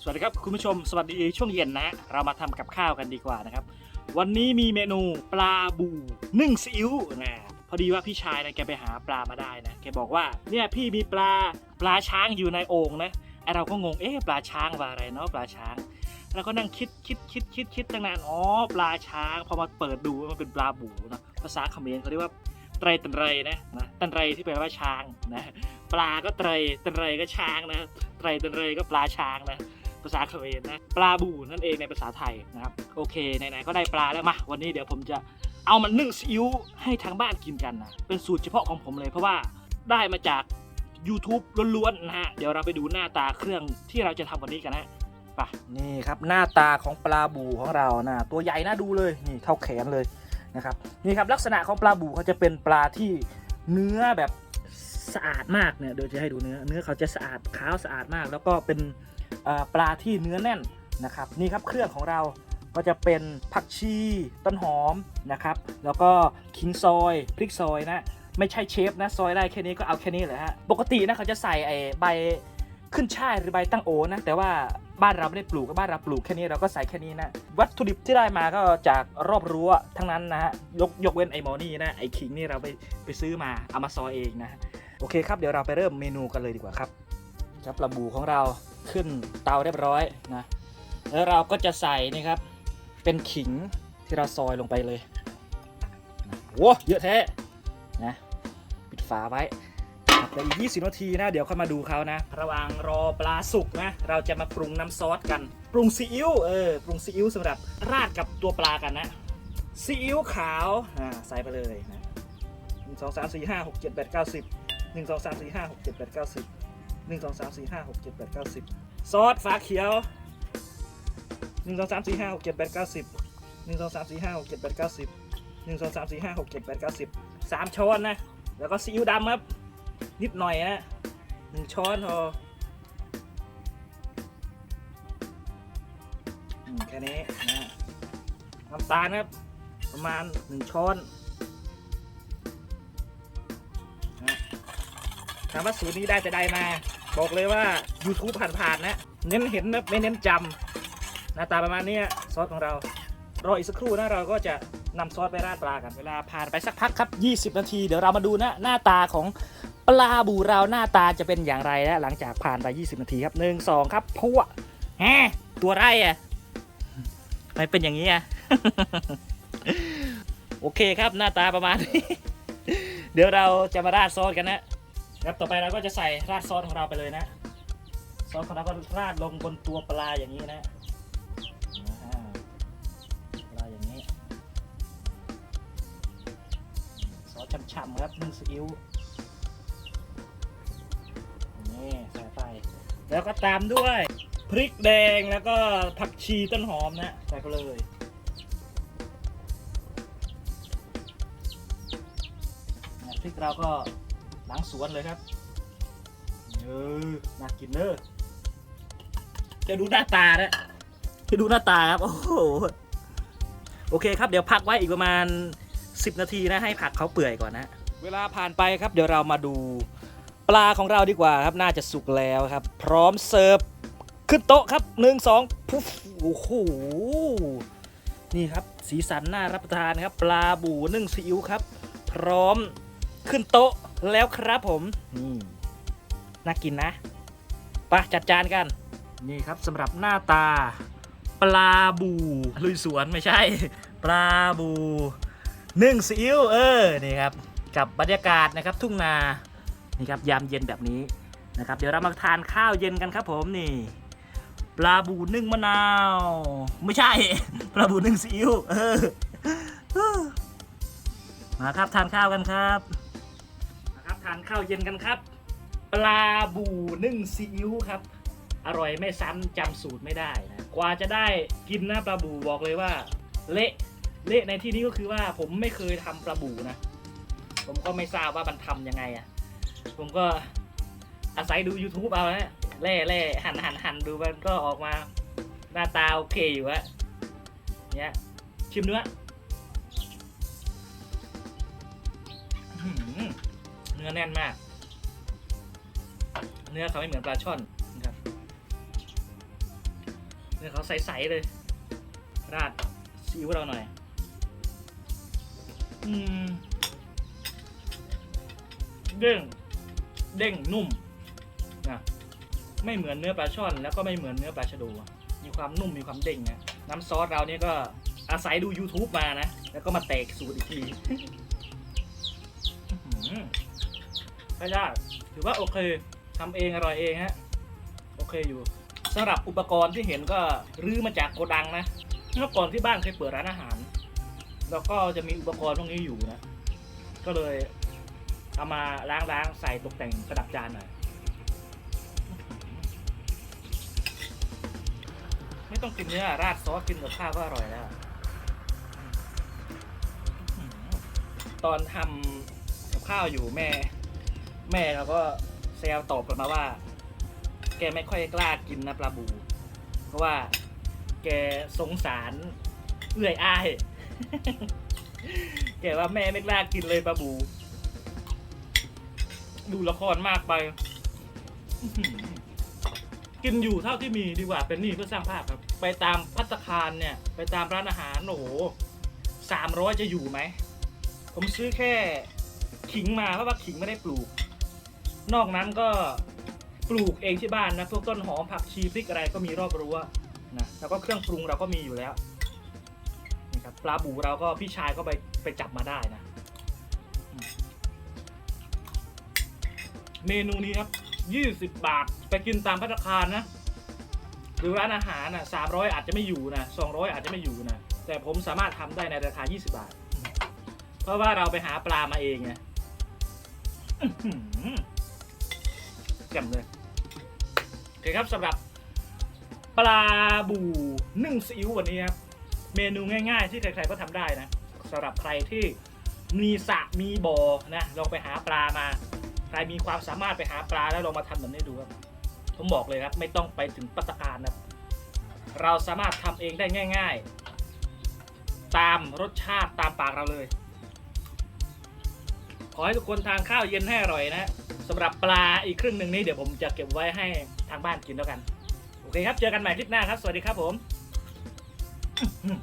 สวัสดีครับคุณผู้ชมสวัสดีช่วงเย็นนะ เรามาทำกับข้าวกันดีกว่านะครับ วันนี้มีเมนูปลาบูนึ่งซีอิ๊วนะพอดีว่าพี่ชายนะแกไปหาปลามาได้นะแกบอกว่าเนี่ยพี่มีปลาปลาช้างอยู่ในโอ่งนะไอเราก็งงเอ๊ะปลาช้างว่าอะไรเนาะปลาช้างแล้วก็นั่งคิดคิดคิดคิดคิดตั้งนานอ๋อปลาช้างพอมาเปิดดูมันเป็นปลาบูนะภาษาเขมรเขาเรียกว่า ไตรตันไรนะนะตันไรที่แปลว่าช้างนะปลาก็ไตรตันไรก็ช้างนะไตรตันไรก็ปลาช้างนะภาษาเขมรนะปลาบูนั่นเองในภาษาไทยนะครับโอเคไหนๆก็ได้ปลาแล้วมาวันนี้เดี๋ยวผมจะเอามันนึ่งซีอิ๊วให้ทางบ้านกินกันนะเป็นสูตรเฉพาะของผมเลยเพราะว่าได้มาจาก YouTube ล้วนๆนะฮะเดี๋ยวเราไปดูหน้าตาเครื่องที่เราจะทำวันนี้กันนะไปนี่ครับหน้าตาของปลาบูของเรานะตัวใหญ่น่าดูเลยนี่เท่าแขนเลย นะครับนี่ครับลักษณะของปลาบูเขาจะเป็นปลาที่เนื้อแบบสะอาดมากเนี่ยเดี๋ยวจะให้ดูเนื้อเนื้อเขาจะสะอาดขาวสะอาดมาก แล้วก็เป็นปลาที่เนื้อแน่นนะครับนี่ครับเครื่องของเราก็จะเป็นผักชีต้นหอมนะครับ แล้วก็ขิงซอยพริกซอยนะไม่ใช่เชฟนะซอยได้แค่นี้ก็เอาแค่นี้แหละฮะปกตินะเขาจะใส่ไอ้ใบขึ้นช่ายหรือใบตั้งโอนะแต่ว่า บ้านเราไม่ได้ปลูกก็บ้านเราปลูกแค่นี้เราก็ใส่แค่นี้นะ วัตถุดิบที่ได้มาก็จากรอบรั้วทั้งนั้นนะฮะยกยกเว้นไอ้มอนี่นะไอ้ขิงนี่เราไปไปซื้อมาเอามาซอยเองนะโอเคครับเดี๋ยวเราไปเริ่มเมนูกันเลยดีกว่าครับครับปลาบูของเราขึ้นเตาเรียบร้อยนะแล้วเราก็จะใส่นี่ครับเป็นขิงที่เราซอยลงไปเลยโว้เยอะแท้นะปิดฝาไว้ แล้วอีก 20 นาทีนะ เดี๋ยวค่อยมาดูเขานะ ระหว่างรอปลาสุกนะ เราจะมาปรุงน้ำซอสกัน ปรุงซีอิ๊ว เออ ปรุงซีอิ๊วสำหรับราดกับตัวปลากันนะ ซีอิ๊วขาว อ่า ใส่ไปเลยนะหนึ่งสองสามสี่ห้าหกเจ็ดแปดเก้าสิบหนึ่งสองสามสี่ห้าหกเจ็ดแปดเก้าสิบหนึ่งสองสามสี่ห้าหกเจ็ดแปดเก้าสิบซอสฟ้าเขียวหนึ่งสองสามสี่ห้าหกเจ็ดแปดเก้าสิบหนึ่งสองสามสี่ห้าหกเจ็ดแปดเก้าสิบหนึ่งสองสามสี่ห้าหกเจ็ดแปดเก้าสิบสามช้อนนะ แล้วก็ซีอิ๊วดำครับ นิดหน่อยนะหนึ่งช้อนพอแค่นี้นะน้ำตาลครับ ประมาณหนึ่งช้อนนะถามว่าสูตรนี้ได้แต่ใดมา บอกเลยว่า YouTube ผ่านๆนะ เน้นเห็นนะไม่เน้นจำหน้าตาประมาณนี้ซอสของเรา รออีกสักครู่นะเราก็จะนำซอสไปราดปลากันเวลาผ่านไปสักพักครับ 20 นาที เดี๋ยวเรามาดูนะหน้าตาของปลาบูเราหน้าตาจะเป็นอย่างไรนะหลังจากผ่านไป 20 นาทีครับหนึ่งสองครับพัวแฮตัวไรอะไม่เป็นอย่างนี้อะโอเคครับหน้าตาประมาณนี้เดี๋ยวเราจะมาราดซอสกันนะครับต่อไปเราก็จะใส่ราดซอสของเราไปเลยนะซอสของเราก็ราดลงบนตัวปลาอย่างนี้นะ ฉ่ำๆครับนึ่งซีอิ๊วนี่ใส่ไป แล้วก็ตามด้วยพริกแดงแล้วก็ผักชีต้นหอมนะใส่ไปเลยพริกเราก็ล้างสวนเลยครับเออน่ากินเนอะจะดูหน้าตานะจะดูหน้าตาครับ โอ้โห โอเคครับ เดี๋ยวพักไว้อีกประมาณ 10 นาทีนะให้ผักเขาเปื่อยก่อนนะ เวลาผ่านไปครับเดี๋ยวเรามาดูปลาของเราดีกว่าครับน่าจะสุกแล้วครับ พร้อมเสิร์ฟขึ้นโต๊ะครับหนึ่งสองพุฟโอ้โหนี่ครับสีสันน่ารับประทานครับ ปลาบูนึ่งซีอิ๊วครับ พร้อมขึ้นโต๊ะแล้วครับผมนี่น่ากินนะไปะจัดจานกัน นี่ครับสำหรับหน้าตา ปลาบูลุยสวนไม่ใช่ ปลาบู นึ่งซีอิ๊วเออนี่ครับกับบรรยากาศนะครับทุ่งนานี่ครับยามเย็นแบบนี้นะครับ เดี๋ยวเรามาทานข้าวเย็นกันครับผมนี่ ปลาบูนึ่งมะนาว ไม่ใช่ ปลาบูนึ่งซีอิ๊วเออมาครับทานข้าวกันครับมาครับทานข้าวเย็นกันครับ ปลาบูนึ่งซีอิ๊วครับ อร่อยไม่ซ้ำจำสูตรไม่ได้นะกว่าจะได้กินนะปลาบูบอกเลยว่า เละ เละในที่นี้ก็คือว่าผมไม่เคยทำปลาบูนะ ผมก็ไม่ทราบว่ามันทำยังไงอะ่ะ ผมก็อาศัยดู YouTube เอานะแล่แล่หันหันหันดูมันก็ออกมา หน้าตาโอเคอยู่อะเนี่ยชิมเนื้อเนื้อแน่นมาก เนื้อเขาไม่เหมือนปลาช่อนนะครับ เนี่ยเขาใสๆเลย ราดซีอิ๊วเราหน่อย อืม เด้ง เด้งนุ่มนะไม่เหมือนเนื้อปลาช่อน แล้วก็ไม่เหมือนเนื้อปลาชะโดมีความนุ่มมีความเด้งนะน้ำซอสเราเนี่ยก็อาศัยดู YouTube มานะ แล้วก็มาแตกสูตรอีกทีอื้อหือใช้ได้ถือว่าโอเคทำเองอร่อยเองฮะ โอเคอยู่สำหรับอุปกรณ์ที่เห็นก็รื้อมาจากโกดังนะเมื่อก่อนที่บ้านเคยเปิดร้านอาหาร แล้วก็จะมีอุปกรณ์พวกนี้อยู่นะ ก็เลยเอามาล้างๆใส่ตกแต่งประดับจานหน่อย ไม่ต้องกินเนื้อราดซอสกินกับข้าวก็อร่อยแล้ว ตอนทำกับข้าวอยู่แม่ แม่เราก็แซวตอบกลับมาว่า แกไม่ค่อยกล้ากินนะปลาบู เพราะว่า แกสงสารเอื้อยอ้าย แกว่าแม่ไม่กล้ากินเลยปลาบู ดูละครมากไป กินอยู่เท่าที่มีดีกว่าเป็นหนี้เพื่อสร้างภาพครับ ไปตามพัตตาคารเนี่ย ไปตามร้านอาหารโอ้โหสามร้อยจะอยู่ไหม ผมซื้อแค่ขิงมาเพราะว่าขิงไม่ได้ปลูก นอกนั้นก็ปลูกเองที่บ้านนะพวกต้นหอมผักชีพริกอะไรก็มีรอบรั้วนะแล้วก็เครื่องปรุงเราก็มีอยู่แล้ว ปลาบูเราก็พี่ชายก็ไปไปจับมาได้นะ เมนูนี้ครับยี่สิบบาทไปกินตามพัตคารนะ หรือร้านอาหารน่ะสามร้อยอาจจะไม่อยู่นะสองร้อยอาจจะไม่อยู่นะ แต่ผมสามารถทำได้ในราคา20บาท เพราะว่าเราไปหาปลามาเองไงแจ่มเลยโอเคครับสำหรับปลาบูนึ่งซีอิ๊ววันนี้ครับ เมนูง่ายๆ ที่ใครๆก็ทำได้นะสำหรับใครที่มีสระมีบ่อนะลองไปหาปลามา ใครมีความสามารถไปหาปลาแล้วลองมาทำแบบนี้ดูครับผมบอกเลยครับ ไม่ต้องไปถึงปัตตารนะเราสามารถทำเองได้ง่าย ๆ ตามรสชาติตามปากเราเลย ขอให้ทุกคนทานข้าวเย็นให้อร่อยนะสำหรับปลาอีกครึ่งหนึ่งนี้เดี๋ยวผมจะเก็บไว้ให้ทางบ้านกินแล้วกัน โอเคครับ เจอกันใหม่คลิปหน้าครับ สวัสดีครับผม อื้อหือ